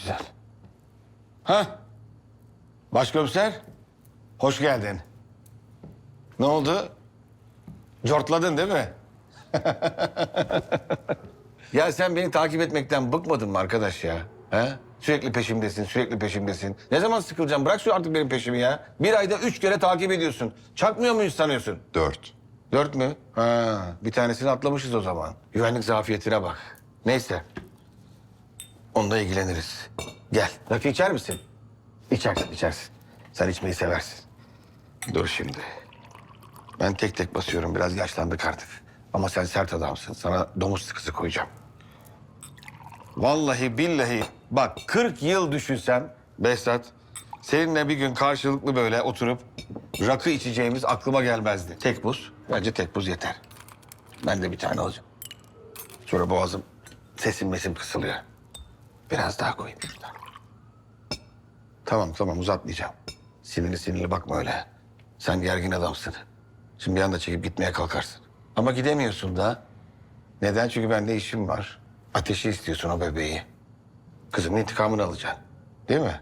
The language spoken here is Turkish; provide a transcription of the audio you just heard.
güzel. Ha? Başkomiser. Hoş geldin. Ne oldu? Cortladın değil mi? ya sen beni takip etmekten bıkmadın mı arkadaş ya? He? Sürekli peşimdesin, sürekli peşimdesin. Ne zaman sıkılacağım? Bırak şu artık benim peşimi ya. Bir ayda üç kere takip ediyorsun. Çakmıyor muyuz sanıyorsun? Dört. Dört mü? Ha, bir tanesini atlamışız o zaman. Güvenlik zafiyetine bak. Neyse. Onunla ilgileniriz. Gel. Rakı içer misin? İçersin, içersin. Sen içmeyi seversin. Dur şimdi. Ben tek tek basıyorum. Biraz yaşlandık artık. Ama sen sert adamsın. Sana domuz sıkısı koyacağım. Vallahi billahi bak 40 yıl düşünsem Behzat seninle bir gün karşılıklı böyle oturup rakı içeceğimiz aklıma gelmezdi. Tek buz. Bence tek buz yeter. Ben de bir tane alacağım. Sonra boğazım sesim mesim kısılıyor. Biraz daha koyayım şuradan. Tamam tamam uzatmayacağım. Sinirli sinirli bakma öyle. Sen gergin adamsın. Şimdi bir anda çekip gitmeye kalkarsın. Ama gidemiyorsun da. Neden? Çünkü bende işim var. Ateşi istiyorsun o bebeği. Kızımın intikamını alacaksın. Değil mi?